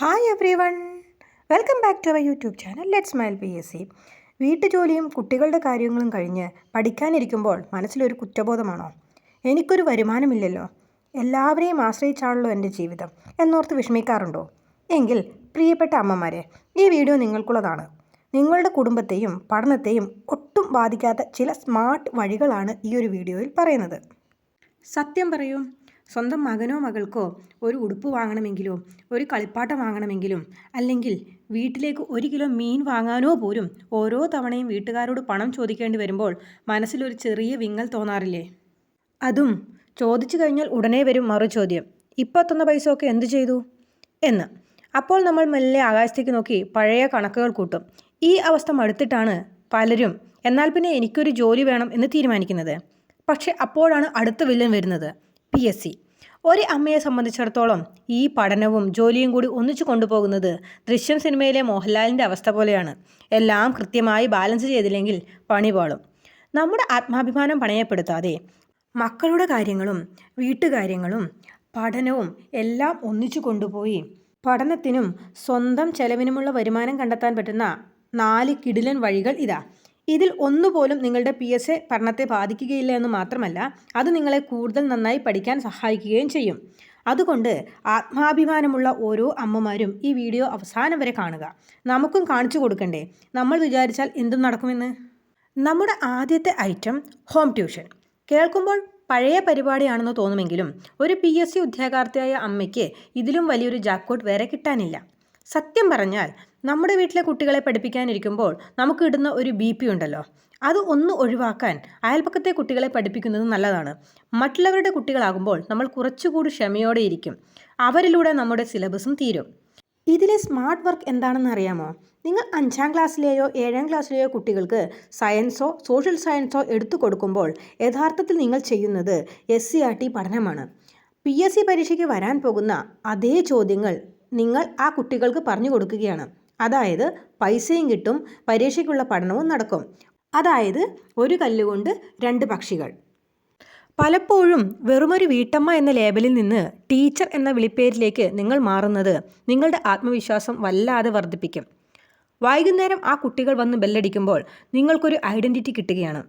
Hi everyone welcome back to our YouTube channel let's smile P S C വീട്ടുജോലിയും കുട്ടികളുടെ കാര്യങ്ങളും കഴിഞ്ഞ് പഠിക്കാനിരിക്കുമ്പോൾ മനസ്സിലൊരു കുറ്റബോധമാണോ? എനിക്കൊരു വരുമാനമില്ലല്ലോ. എല്ലാവരെയും ആശ്രയിച്ചാണല്ലോ എന്റെ ജീവിതം എന്നോർത്ത് വിഷമിക്കാറുണ്ടോ? എങ്കിൽ പ്രിയപ്പെട്ട അമ്മമാരെ ഈ വീഡിയോ നിങ്ങൾക്കുള്ളതാണ്. നിങ്ങളുടെ കുടുംബത്തെയും പഠനത്തെയും ഒട്ടും ബാധിക്കാത്ത ചില സ്മാർട്ട് വഴികളാണ് ഈ ഒരു വീഡിയോയിൽ പറയുന്നത്. സത്യം പറയൂ. സ്വന്തം മകനോ മകൾക്കോ ഒരു ഉടുപ്പ് വാങ്ങണമെങ്കിലോ ഒരു കളിപ്പാട്ടം വാങ്ങണമെങ്കിലും അല്ലെങ്കിൽ വീട്ടിലേക്ക് ഒരു കിലോ മീൻ വാങ്ങാനോ പോലും ഓരോ തവണയും വീട്ടുകാരോട് പണം ചോദിക്കേണ്ടി വരുമ്പോൾ മനസ്സിലൊരു ചെറിയ വിങ്ങൽ തോന്നാറില്ലേ? അതും ചോദിച്ചു കഴിഞ്ഞാൽ ഉടനെ വരും മറു ചോദ്യം ഇപ്പോൾ തന്ന പൈസ ഒക്കെ എന്തു ചെയ്തു? എന്ന്. അപ്പോൾ നമ്മൾ മെല്ലെ ആകാശത്തേക്ക് നോക്കി പഴയ കണക്കുകൾ കൂട്ടും. ഈ അവസ്ഥ മടുത്തിട്ടാണ് പലരും എന്നാൽ പിന്നെ എനിക്കൊരു ജോലി വേണം എന്ന് തീരുമാനിക്കുന്നത്. പക്ഷേ അപ്പോഴാണ് അടുത്ത വില്ലൻ വരുന്നത്. പി. എസ്. സി. ഒരു അമ്മയെ സംബന്ധിച്ചിടത്തോളം ഈ പഠനവും ജോലിയും കൂടി ഒന്നിച്ചു കൊണ്ടുപോകുന്നത് ദൃശ്യം സിനിമയിലെ മോഹൻലാലിന്റെ അവസ്ഥ പോലെയാണ്. എല്ലാം കൃത്യമായി ബാലൻസ് ചെയ്തില്ലെങ്കിൽ പണി പാളും. നമ്മുടെ ആത്മാഭിമാനം പണയപ്പെടുത്താതെ മക്കളുടെ കാര്യങ്ങളും വീട്ടുകാര്യങ്ങളും പഠനവും എല്ലാം ഒന്നിച്ചു കൊണ്ടുപോയി പഠനത്തിനും സ്വന്തം ചെലവിനുമുള്ള വരുമാനം കണ്ടെത്താൻ പറ്റുന്ന നാല് കിടിലൻ വഴികൾ ഇതാ. ഇതിൽ ഒന്നുപോലും നിങ്ങളുടെ പി എസ് എ പഠനത്തെ ബാധിക്കുകയില്ല എന്ന് മാത്രമല്ല അത് നിങ്ങളെ കൂടുതൽ നന്നായി പഠിക്കാൻ സഹായിക്കുകയും ചെയ്യും. അതുകൊണ്ട് ആത്മാഭിമാനമുള്ള ഓരോ അമ്മമാരും ഈ വീഡിയോ അവസാനം വരെ കാണുക. നമുക്കും കാണിച്ചു കൊടുക്കണ്ടേ? നമ്മൾ വിചാരിച്ചാൽ എന്തും നടക്കുമെന്ന്? നമ്മുടെ ആദ്യത്തെ ഐറ്റം ഹോം ട്യൂഷൻ. കേൾക്കുമ്പോൾ പഴയ പരിപാടിയാണെന്ന് തോന്നുമെങ്കിലും ഒരു പി എസ് സി ഉദ്യോഗാർത്ഥിയായ അമ്മയ്ക്ക് ഇതിലും വലിയൊരു ജാക്കോട്ട് വേറെ കിട്ടാനില്ല. സത്യം പറഞ്ഞാൽ നമ്മുടെ വീട്ടിലെ കുട്ടികളെ പഠിപ്പിക്കാനിരിക്കുമ്പോൾ നമുക്ക് ഇടുന്ന ഒരു ബി പി ഉണ്ടല്ലോ. അത് ഒന്ന് ഒഴിവാക്കാൻ അയൽപക്കത്തെ കുട്ടികളെ പഠിപ്പിക്കുന്നത് നല്ലതാണ്. മറ്റുള്ളവരുടെ കുട്ടികളാകുമ്പോൾ നമ്മൾ കുറച്ചുകൂടി ക്ഷമയോടെ ഇരിക്കും. അവരിലൂടെ നമ്മുടെ സിലബസും തീരും. ഇതിലെ സ്മാർട്ട് വർക്ക് എന്താണെന്ന് അറിയാമോ? നിങ്ങൾ അഞ്ചാം ക്ലാസ്സിലെയോ ഏഴാം ക്ലാസ്സിലെയോ കുട്ടികൾക്ക് സയൻസോ സോഷ്യൽ സയൻസോ എടുത്തു കൊടുക്കുമ്പോൾ യഥാർത്ഥത്തിൽ നിങ്ങൾ ചെയ്യുന്നത് എസ് സി ആർ ടി പഠനമാണ്. പി എസ് സി പരീക്ഷയ്ക്ക് വരാൻ പോകുന്ന അതേ ചോദ്യങ്ങൾ നിങ്ങൾ ആ കുട്ടികൾക്ക് പറഞ്ഞു കൊടുക്കുകയാണ്. അതായത് പൈസയും കിട്ടും പരീക്ഷയ്ക്കുള്ള പഠനവും നടക്കും. അതായത് ഒരു കല്ലുകൊണ്ട് രണ്ട് പക്ഷികൾ. പലപ്പോഴും വെറുമൊരു വീട്ടമ്മ എന്ന ലേബലിൽ നിന്ന് ടീച്ചർ എന്ന വിളിപ്പേരിലേക്ക് നിങ്ങൾ മാറുന്നത് നിങ്ങളുടെ ആത്മവിശ്വാസം വല്ലാതെ വർദ്ധിപ്പിക്കും. വൈകുന്നേരം ആ കുട്ടികൾ വന്ന് ബെല്ലടിക്കുമ്പോൾ നിങ്ങൾക്കൊരു ഐഡന്റിറ്റി കിട്ടുകയാണ്.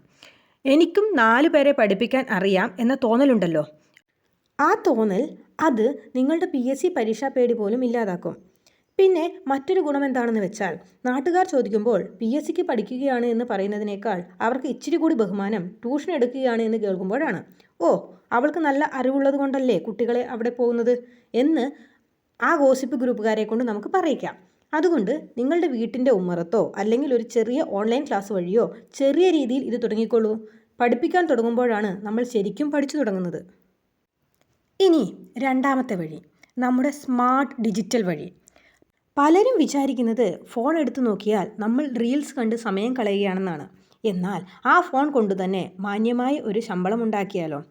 എനിക്കും നാലു പേരെ പഠിപ്പിക്കാൻ അറിയാം എന്ന തോന്നലുണ്ടല്ലോ. ആ തോന്നൽ അത് നിങ്ങളുടെ പി എസ് സി പരീക്ഷാ പേടി പോലും ഇല്ലാതാക്കും. പിന്നെ മറ്റൊരു ഗുണം എന്താണെന്ന് വെച്ചാൽ നാട്ടുകാർ ചോദിക്കുമ്പോൾ പി എസ് സിക്ക് പഠിക്കുകയാണ് എന്ന് പറയുന്നതിനേക്കാൾ അവർക്ക് ഇച്ചിരി കൂടി ബഹുമാനം ട്യൂഷൻ എടുക്കുകയാണ് എന്ന് കേൾക്കുമ്പോഴാണ്. ഓ അവൾക്ക് നല്ല അറിവുള്ളത് കൊണ്ടല്ലേ കുട്ടികളെ അവിടെ പോകുന്നത് എന്ന് ആ ഗോസിപ്പ് ഗ്രൂപ്പുകാരെ കൊണ്ട് നമുക്ക് പറയിക്കാം. അതുകൊണ്ട് നിങ്ങളുടെ വീട്ടിന്റെ ഉമ്മറത്തോ അല്ലെങ്കിൽ ഒരു ചെറിയ ഓൺലൈൻ ക്ലാസ് വഴിയോ ചെറിയ രീതിയിൽ ഇത് തുടങ്ങിക്കോളൂ. പഠിപ്പിക്കാൻ തുടങ്ങുമ്പോഴാണ് നമ്മൾ ശരിക്കും പഠിച്ചു തുടങ്ങുന്നത്. ഇനി രണ്ടാമത്തെ വഴി നമ്മുടെ സ്മാർട്ട് ഡിജിറ്റൽ വഴി. പലരും വിചാരിക്കുന്നത് ഫോൺ എടുത്തു നോക്കിയാൽ നമ്മൾ റീൽസ് കണ്ട് സമയം കളയുകയാണെന്നാണ്. എന്നാൽ ആ ഫോൺ കൊണ്ട് തന്നെ മാന്യമായ ഒരു ശമ്പളം ഉണ്ടാക്കിയാലോ?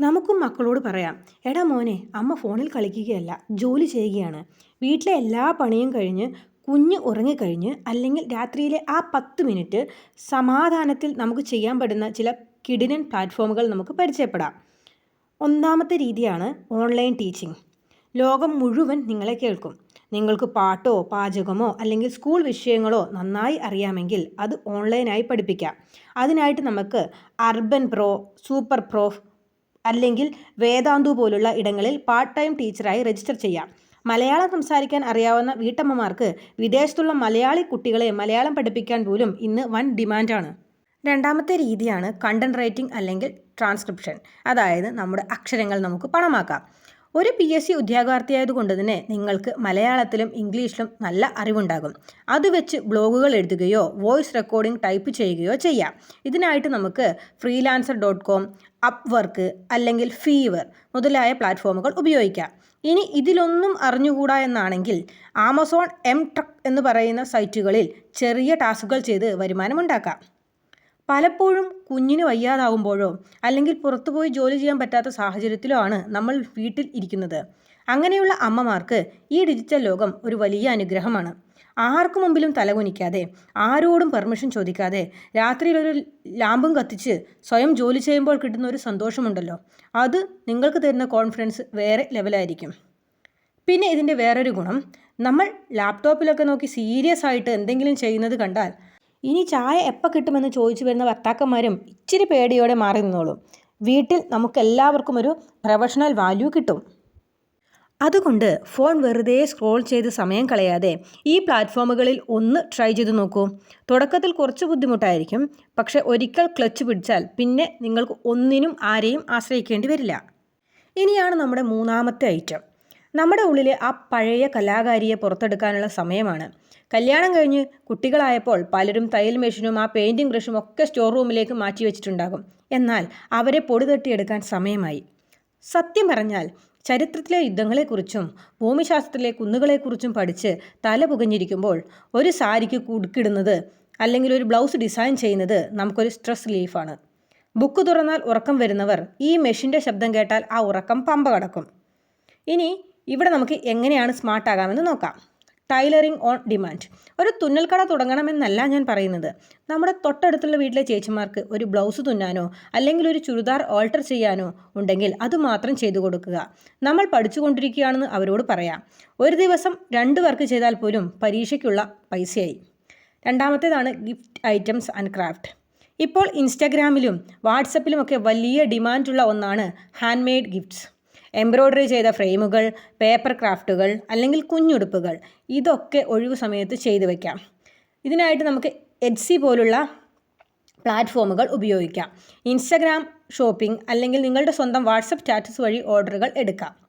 നമുക്കും മക്കളോട് പറയാം എടാ മോനെ അമ്മ ഫോണിൽ കളിക്കുകയല്ല ജോലി ചെയ്യുകയാണ്. വീട്ടിലെ എല്ലാ പണിയും കഴിഞ്ഞ് കുഞ്ഞ് ഉറങ്ങിക്കഴിഞ്ഞ് അല്ലെങ്കിൽ രാത്രിയിലെ ആ പത്ത് മിനിറ്റ് സമാധാനത്തിൽ നമുക്ക് ചെയ്യാൻ പറ്റുന്ന ചില കിടിനൻ പ്ലാറ്റ്ഫോമുകൾ നമുക്ക് പരിചയപ്പെടാം. ഒന്നാമത്തെ രീതിയാണ് ഓൺലൈൻ ടീച്ചിങ്. ലോകം മുഴുവൻ നിങ്ങളെ കേൾക്കും. നിങ്ങൾക്ക് പാട്ടോ പാചകമോ അല്ലെങ്കിൽ സ്കൂൾ വിഷയങ്ങളോ നന്നായി അറിയാമെങ്കിൽ അത് ഓൺലൈനായി പഠിപ്പിക്കാം. അതിനായിട്ട് നമുക്ക് അർബൻ പ്രോ സൂപ്പർ പ്രോഫ് അല്ലെങ്കിൽ വേദാന്തു പോലുള്ള ഇടങ്ങളിൽ പാർട്ട് ടൈം ടീച്ചറായി രജിസ്റ്റർ ചെയ്യാം. മലയാളം സംസാരിക്കാൻ അറിയാവുന്ന വീട്ടമ്മമാർക്ക് വിദേശത്തുള്ള മലയാളി കുട്ടികളെ മലയാളം പഠിപ്പിക്കാൻ പോലും ഇന്ന് വൻ ഡിമാൻഡാണ്. രണ്ടാമത്തെ രീതിയാണ് കണ്ടന്റ് റൈറ്റിംഗ് അല്ലെങ്കിൽ ട്രാൻസ്ക്രിപ്ഷൻ അതായത് നമ്മുടെ അക്ഷരങ്ങൾ നമുക്ക് പണമാക്കാം. ഒരു പി എസ് സി ഉദ്യോഗാർത്ഥിയായതുകൊണ്ട് തന്നെ നിങ്ങൾക്ക് മലയാളത്തിലും ഇംഗ്ലീഷിലും നല്ല അറിവുണ്ടാകും. അത് വെച്ച് ബ്ലോഗുകൾ എഴുതുകയോ വോയിസ് റെക്കോർഡിംഗ് ടൈപ്പ് ചെയ്യുകയോ ചെയ്യാം. ഇതിനായിട്ട് നമുക്ക് freelancer dot com Upwork അല്ലെങ്കിൽ ഫീവർ മുതലായ പ്ലാറ്റ്ഫോമുകൾ ഉപയോഗിക്കാം. ഇനി ഇതിലൊന്നും അറിഞ്ഞുകൂടാ എന്നാണെങ്കിൽ ആമസോൺ എം ട്രക്ക് എന്ന് പറയുന്ന സൈറ്റുകളിൽ ചെറിയ ടാസ്കുകൾ ചെയ്ത് വരുമാനമുണ്ടാക്കാം പലപ്പോഴും കുഞ്ഞിന് വയ്യാതാകുമ്പോഴോ അല്ലെങ്കിൽ പുറത്തുപോയി ജോലി ചെയ്യാൻ പറ്റാത്ത സാഹചര്യത്തിലോ ആണ് നമ്മൾ വീട്ടിൽ ഇരിക്കുന്നത്. അങ്ങനെയുള്ള അമ്മമാർക്ക് ഈ ഡിജിറ്റൽ ലോകം ഒരു വലിയ അനുഗ്രഹമാണ്. ആർക്കു മുമ്പിലും തലകുനിക്കാതെ ആരോടും പെർമിഷൻ ചോദിക്കാതെ രാത്രിയിൽ ഒരു ലാമ്പും കത്തിച്ച് സ്വയം ജോലി ചെയ്യുമ്പോൾ കിട്ടുന്ന ഒരു സന്തോഷമുണ്ടല്ലോ. അത് നിങ്ങൾക്ക് തരുന്ന കോൺഫിഡൻസ് വേറെ ലെവലായിരിക്കും. പിന്നെ ഇതിന്റെ വേറൊരു ഗുണം നമ്മൾ ലാപ്ടോപ്പിലൊക്കെ നോക്കി സീരിയസ് ആയിട്ട് എന്തെങ്കിലും ചെയ്യുന്നത് കണ്ടാൽ ഇനി ചായ എപ്പോൾ കിട്ടുമെന്ന് ചോദിച്ചു വരുന്ന ഭർത്താക്കന്മാരും ഇച്ചിരി പേടിയോടെ മാറി നിന്നോളും. വീട്ടിൽ നമുക്കെല്ലാവർക്കും ഒരു പ്രൊഫഷണൽ വാല്യൂ കിട്ടും. അതുകൊണ്ട് ഫോൺ വെറുതെ സ്ക്രോൾ ചെയ്ത് സമയം കളയാതെ ഈ പ്ലാറ്റ്ഫോമുകളിൽ ഒന്ന് ട്രൈ ചെയ്ത് നോക്കൂ. തുടക്കത്തിൽ കുറച്ച് ബുദ്ധിമുട്ടായിരിക്കും പക്ഷേ ഒരിക്കൽ ക്ലച്ച് പിടിച്ചാൽ പിന്നെ നിങ്ങൾക്ക് ഒന്നിനും ആരെയും ആശ്രയിക്കേണ്ടി വരില്ല. ഇനിയാണ് നമ്മുടെ മൂന്നാമത്തെ ഐറ്റം. നമ്മുടെ ഉള്ളിലെ ആ പഴയ കലാകാരിയെ പുറത്തെടുക്കാനുള്ള സമയമാണ്. കല്യാണം കഴിഞ്ഞ് കുട്ടികളായപ്പോൾ പലരും തയ്യൽ മെഷീനും ആ പെയിന്റിംഗ് ബ്രഷും ഒക്കെ സ്റ്റോർ റൂമിലേക്ക് മാറ്റി വെച്ചിട്ടുണ്ടാകും. എന്നാൽ അവരെ പൊടി തട്ടിയെടുക്കാൻ സമയമായി. സത്യം പറഞ്ഞാൽ ചരിത്രത്തിലെ യുദ്ധങ്ങളെക്കുറിച്ചും ഭൂമിശാസ്ത്രത്തിലെ കുന്നുകളെക്കുറിച്ചും പഠിച്ച് തല പുകഞ്ഞിരിക്കുമ്പോൾ ഒരു സാരിക്ക് കുടുക്കിടുന്നത് അല്ലെങ്കിൽ ഒരു ബ്ലൗസ് ഡിസൈൻ ചെയ്യുന്നത് നമുക്കൊരു സ്ട്രെസ് റിലീഫാണ്. ബുക്ക് തുറന്നാൽ ഉറക്കം വരുന്നവർ ഈ മെഷീന്റെ ശബ്ദം കേട്ടാൽ ആ ഉറക്കം പമ്പ കടക്കും. ഇനി ഇവിടെ നമുക്ക് എങ്ങനെയാണ് സ്മാർട്ട് ആകാമെന്ന് നോക്കാം. Tailoring on demand. ഒരു തുന്നൽക്കട തുടങ്ങണമെന്നല്ല ഞാൻ പറയുന്നത്. നമ്മുടെ തൊട്ടടുത്തുള്ള വീട്ടിലെ ചേച്ചിമാർക്ക് ഒരു ബ്ലൗസ് തുന്നാനോ അല്ലെങ്കിൽ ഒരു ചുരിദാർ ഓൾട്ടർ ചെയ്യാനോ ഉണ്ടെങ്കിൽ അത് മാത്രം ചെയ്തു കൊടുക്കുക. നമ്മൾ പഠിച്ചുകൊണ്ടിരിക്കുകയാണെന്ന് അവരോട് പറയാം. ഒരു ദിവസം രണ്ട് വർക്ക് ചെയ്താൽ പോലും പരീക്ഷയ്ക്കുള്ള പൈസയായി. രണ്ടാമത്തേതാണ് ഗിഫ്റ്റ് ഐറ്റംസ് ആൻഡ് ക്രാഫ്റ്റ്. ഇപ്പോൾ ഇൻസ്റ്റാഗ്രാമിലും വാട്സപ്പിലുമൊക്കെ വലിയ ഡിമാൻഡുള്ള ഒന്നാണ് ഹാൻഡ് മെയ്ഡ് ഗിഫ്റ്റ്സ്. എംബ്രോയ്ഡറി ചെയ്ത ഫ്രെയിമുകൾ പേപ്പർ ക്രാഫ്റ്റുകൾ അല്ലെങ്കിൽ കുഞ്ഞുടുപ്പുകൾ. ഇതൊക്കെ ഒഴിവു സമയത്ത് ചെയ്തു വയ്ക്കാം ഇതിനായിട്ട് നമുക്ക് എഡ്സി പോലുള്ള പ്ലാറ്റ്ഫോമുകൾ ഉപയോഗിക്കാം. ഇൻസ്റ്റഗ്രാം ഷോപ്പിംഗ് അല്ലെങ്കിൽ നിങ്ങളുടെ സ്വന്തം വാട്സപ്പ് സ്റ്റാറ്റസ് വഴി ഓർഡറുകൾ എടുക്കാം.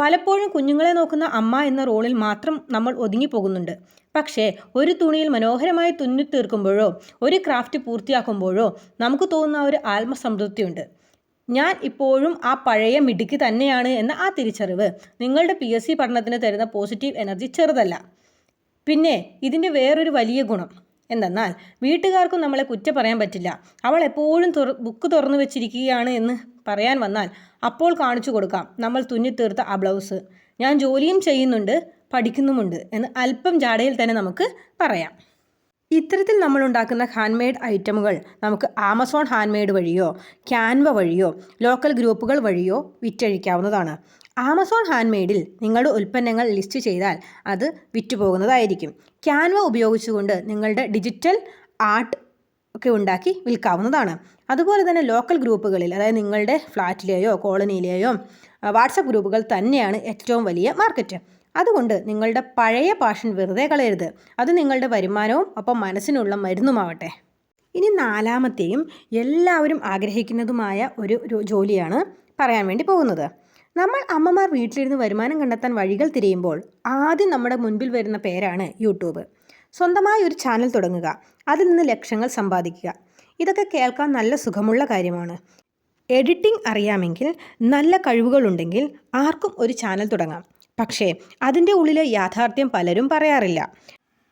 പലപ്പോഴും കുഞ്ഞുങ്ങളെ നോക്കുന്ന അമ്മ എന്ന റോളിൽ മാത്രം നമ്മൾ ഒതുങ്ങി പോകുന്നുണ്ട്. പക്ഷേ ഒരു തുണിയിൽ മനോഹരമായി തുന്നി തീർക്കുമ്പോഴോ ഒരു ക്രാഫ്റ്റ് പൂർത്തിയാക്കുമ്പോഴോ നമുക്ക് തോന്നുന്ന ഒരു ആത്മസംതൃപ്തിയുണ്ട്. ഞാൻ ഇപ്പോഴും ആ പഴയ മിടുക്കി തന്നെയാണ് എന്ന ആ തിരിച്ചറിവ് നിങ്ങളുടെ പി എസ് സി പഠനത്തിന് തരുന്ന പോസിറ്റീവ് എനർജി ചെറുതല്ല. പിന്നെ ഇതിന്റെ വേറൊരു വലിയ ഗുണം എന്തെന്നാൽ വീട്ടുകാർക്കും നമ്മളെ കുറ്റം പറയാൻ പറ്റില്ല. അവൾ എപ്പോഴും തുറ ബുക്ക് തുറന്നു വെച്ചിരിക്കുകയാണ് എന്ന് പറയാൻ വന്നാൽ അപ്പോൾ കാണിച്ചു കൊടുക്കാം. നമ്മൾ തുന്നിത്തീർത്ത ആ ബ്ലൗസ് ഞാൻ ജോലിയും ചെയ്യുന്നുണ്ട് പഠിക്കുന്നുമുണ്ട് എന്ന് അല്പം ജാടയിൽ തന്നെ നമുക്ക് പറയാം. ഇത്തരത്തിൽ നമ്മൾ ഉണ്ടാക്കുന്ന ഹാൻഡ് മെയ്ഡ് ഐറ്റമുകൾ നമുക്ക് ആമസോൺ ഹാൻഡ് മെയ്ഡ് വഴിയോ ക്യാൻവ വഴിയോ ലോക്കൽ ഗ്രൂപ്പുകൾ വഴിയോ വിറ്റഴിക്കാവുന്നതാണ്. ആമസോൺ ഹാൻഡ് മെയ്ഡിൽ നിങ്ങളുടെ ഉൽപ്പന്നങ്ങൾ ലിസ്റ്റ് ചെയ്താൽ അത് വിറ്റുപോകുന്നതായിരിക്കും. ക്യാൻവ ഉപയോഗിച്ചുകൊണ്ട് നിങ്ങളുടെ ഡിജിറ്റൽ ആർട്ട് ഒക്കെ ഉണ്ടാക്കി വിൽക്കാവുന്നതാണ്. അതുപോലെ തന്നെ ലോക്കൽ ഗ്രൂപ്പുകളിൽ അതായത് നിങ്ങളുടെ ഫ്ലാറ്റിലെയോ കോളനിയിലെയോ വാട്സപ്പ് ഗ്രൂപ്പുകൾ തന്നെയാണ് ഏറ്റവും വലിയ മാർക്കറ്റ് അതുകൊണ്ട് നിങ്ങളുടെ പഴയ പാഷൻ വെറുതെ കളയരുത്. അത് നിങ്ങളുടെ വരുമാനവും ഒപ്പം മനസ്സിനുള്ള മരുന്നുമാവട്ടെ. ഇനി നാലാമത്തെയും എല്ലാവരും ആഗ്രഹിക്കുന്നതുമായ ഒരു ജോലിയാണ് പറയാൻ വേണ്ടി പോകുന്നത്. നമ്മൾ അമ്മമാർ വീട്ടിലിരുന്ന് വരുമാനം കണ്ടെത്താൻ വഴികൾ തിരയുമ്പോൾ ആദ്യം നമ്മുടെ മുൻപിൽ വരുന്ന പേരാണ് യൂട്യൂബ്. സ്വന്തമായി ഒരു ചാനൽ തുടങ്ങുക. അതിൽ നിന്ന് ലക്ഷങ്ങൾ സമ്പാദിക്കുക. ഇതൊക്കെ കേൾക്കാൻ നല്ല സുഖമുള്ള കാര്യമാണ്. എഡിറ്റിംഗ് അറിയാമെങ്കിൽ നല്ല കഴിവുകളുണ്ടെങ്കിൽ ആർക്കും ഒരു ചാനൽ തുടങ്ങാം. പക്ഷേ അതിന്റെ ഉള്ളിലെ യാഥാർത്ഥ്യം പലരും പറയാറില്ല.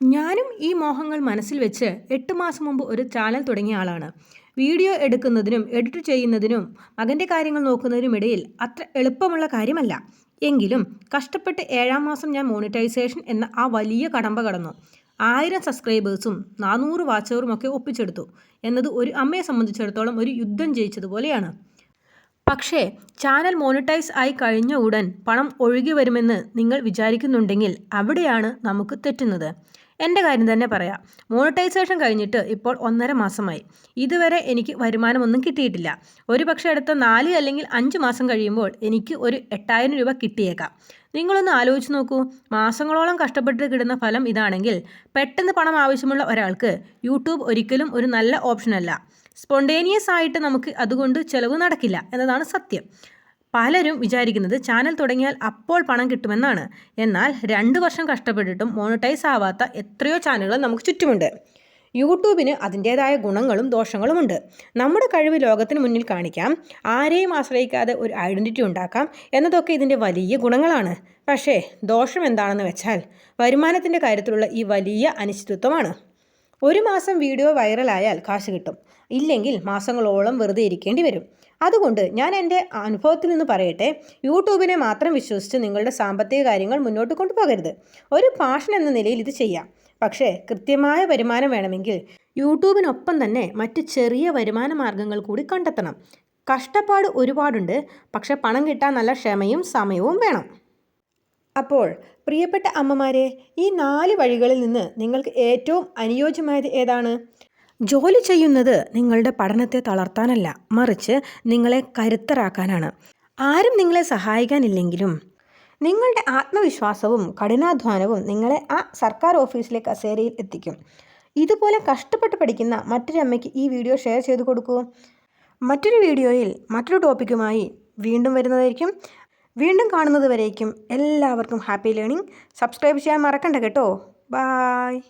ഞാനും ഈ മോഹങ്ങൾ മനസ്സിൽ വെച്ച് എട്ട് മാസം മുമ്പ് ഒരു ചാനൽ തുടങ്ങിയ ആളാണ്. വീഡിയോ എടുക്കുന്നതിനും എഡിറ്റ് ചെയ്യുന്നതിനും മകന്റെ കാര്യങ്ങൾ നോക്കുന്നതിനും ഇടയിൽ അത്ര എളുപ്പമുള്ള കാര്യമല്ല. എങ്കിലും കഷ്ടപ്പെട്ട് ഏഴാം മാസം ഞാൻ മോണിറ്റൈസേഷൻ എന്ന ആ വലിയ കടമ്പ കടന്നു. ആയിരം സബ്സ്ക്രൈബേഴ്സും നാനൂറ് വാച്ചവറും ഒക്കെ ഒപ്പിച്ചെടുത്തു. എന്നത് ഒരു അമ്മയെ സംബന്ധിച്ചിടത്തോളം ഒരു യുദ്ധം ജയിച്ചതുപോലെയാണ്. പക്ഷേ ചാനൽ മോണിറ്റൈസ് ആയി കഴിഞ്ഞ ഉടൻ പണം ഒഴുകി വരുമെന്ന് നിങ്ങൾ വിചാരിക്കുന്നുണ്ടെങ്കിൽ അവിടെയാണ് നമുക്ക് തെറ്റുന്നത്. എന്റെ കാര്യം തന്നെ പറയാം. മോണിറ്റൈസേഷൻ കഴിഞ്ഞിട്ട് ഇപ്പോൾ ഒന്നര മാസമായി. ഇതുവരെ എനിക്ക് വരുമാനമൊന്നും കിട്ടിയിട്ടില്ല. ഒരു പക്ഷേ അടുത്ത നാല് അല്ലെങ്കിൽ അഞ്ച് മാസം കഴിയുമ്പോൾ എനിക്ക് ഒരു എട്ടായിരം രൂപ കിട്ടിയേക്കാം. നിങ്ങളൊന്ന് ആലോചിച്ച് നോക്കൂ. മാസങ്ങളോളം കഷ്ടപ്പെട്ട് കിടുന്ന ഫലം ഇതാണെങ്കിൽ പെട്ടെന്ന് പണം ആവശ്യമുള്ള ഒരാൾക്ക് യൂട്യൂബ് ഒരിക്കലും ഒരു നല്ല ഓപ്ഷനല്ല. സ്പോണ്ടേനിയസ് ആയിട്ട് നമുക്ക് അതുകൊണ്ട് ചിലവ് നടക്കില്ല എന്നതാണ് സത്യം. പലരും വിചാരിക്കുന്നത് ചാനൽ തുടങ്ങിയാൽ അപ്പോൾ പണം കിട്ടുമെന്നാണ്. എന്നാൽ രണ്ട് വർഷം കഷ്ടപ്പെട്ടിട്ടും മോണിറ്റൈസ് ആവാത്ത എത്രയോ ചാനലുകൾ നമുക്ക് ചുറ്റുമുണ്ട്. യൂട്യൂബിന് അതിന്റേതായ ഗുണങ്ങളും ദോഷങ്ങളുമുണ്ട് നമ്മുടെ കഴിവ് ലോകത്തിന് മുന്നിൽ കാണിക്കാം. ആരെയും ആശ്രയിക്കാതെ ഒരു ഐഡന്റിറ്റി ഉണ്ടാക്കാം എന്നതൊക്കെ ഇതിന്റെ വലിയ ഗുണങ്ങളാണ്. പക്ഷേ ദോഷം എന്താണെന്ന് വെച്ചാൽ വരുമാനത്തിന്റെ കാര്യത്തിലുള്ള ഈ വലിയ അനിശ്ചിതത്വമാണ്. ഒരു മാസം വീഡിയോ വൈറലായാൽ കാശ് കിട്ടും. ഇല്ലെങ്കിൽ മാസങ്ങളോളം വെറുതെ ഇരിക്കേണ്ടി വരും. അതുകൊണ്ട് ഞാൻ എന്റെ അനുഭവത്തിൽ നിന്ന് പറയട്ടെ യൂട്യൂബിനെ മാത്രം വിശ്വസിച്ച് നിങ്ങളുടെ സാമ്പത്തിക കാര്യങ്ങൾ മുന്നോട്ട് കൊണ്ടുപോകരുത്. ഒരു പാഷൻ എന്ന നിലയിൽ ഇത് ചെയ്യാം. പക്ഷേ കൃത്യമായ വരുമാനം വേണമെങ്കിൽ യൂട്യൂബിനൊപ്പം തന്നെ മറ്റ് ചെറിയ വരുമാന മാർഗങ്ങൾ കൂടി കണ്ടെത്തണം. കഷ്ടപ്പാട് ഒരുപാടുണ്ട് പക്ഷെ പണം കിട്ടാൻ നല്ല ക്ഷമയും സമയവും വേണം. അപ്പോൾ പ്രിയപ്പെട്ട അമ്മമാരെ ഈ നാല് വഴികളിൽ നിന്ന് നിങ്ങൾക്ക് ഏറ്റവും അനുയോജ്യമായത് ഏതാണ്? ജോലി ചെയ്യുന്നത് നിങ്ങളുടെ പഠനത്തെ തളർത്താനല്ല മറിച്ച് നിങ്ങളെ കരുത്തരാക്കാനാണ്. ആരും നിങ്ങളെ സഹായിക്കാനില്ലെങ്കിലും നിങ്ങളുടെ ആത്മവിശ്വാസവും കഠിനാധ്വാനവും നിങ്ങളെ ആ സർക്കാർ ഓഫീസിലെ കസേരയിൽ എത്തിക്കും. ഇതുപോലെ കഷ്ടപ്പെട്ട് പഠിക്കുന്ന മറ്റൊരു അമ്മയ്ക്ക് ഈ വീഡിയോ ഷെയർ ചെയ്ത് കൊടുക്കൂ. മറ്റൊരു വീഡിയോയിൽ മറ്റൊരു ടോപ്പിക്കുമായി വീണ്ടും വരുന്നതായിരിക്കും. വീണ്ടും കാണുന്നത് വരേക്കും എല്ലാവർക്കും ഹാപ്പി ലേണിംഗ്. സബ്സ്ക്രൈബ് ചെയ്യാൻ മറക്കണ്ട കേട്ടോ. ബായ്